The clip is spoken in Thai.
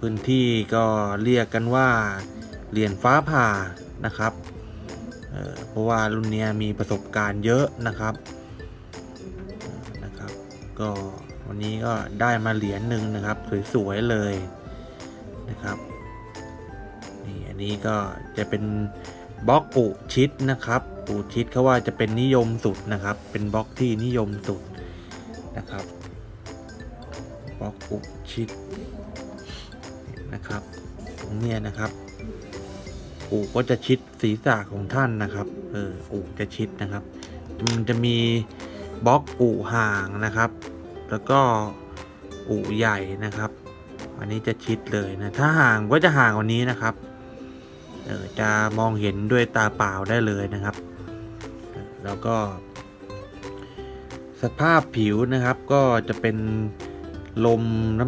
พื้นที่ก็เรียกกันว่าเหรียญฟ้าผ่านะครับเเพราะว่ารุ่นนี้มีประสบการณ์เยอะนะครับนะครับ ก็วันนี้ก็ได้มาเหรียญหนึ่งนะครับสวยๆเลยนะครับนี่อันนี้ก็จะเป็นบล็อกปุชิดนะครับปุชิดเขาว่าจะเป็นนิยมสุดนะครับ เป็นบล็อกที่นิยมสุดนะครับบล็อกปุชิด นะครับตรงเนี่ยนะครับอูก็จะชิดศีรษะของท่านนะครับ เอออูจะชิดนะครับ มันจะมีบล็อกอู่ห่างนะครับ แล้วก็อู่ใหญ่นะครับ อันนี้จะชิดเลยนะ ถ้าห่างก็จะห่างกว่านี้นะครับ เออจะมองเห็นด้วยตาเปล่าได้เลยนะครับ แล้วก็ สภาพผิวนะครับก็จะเป็นลมน้ำ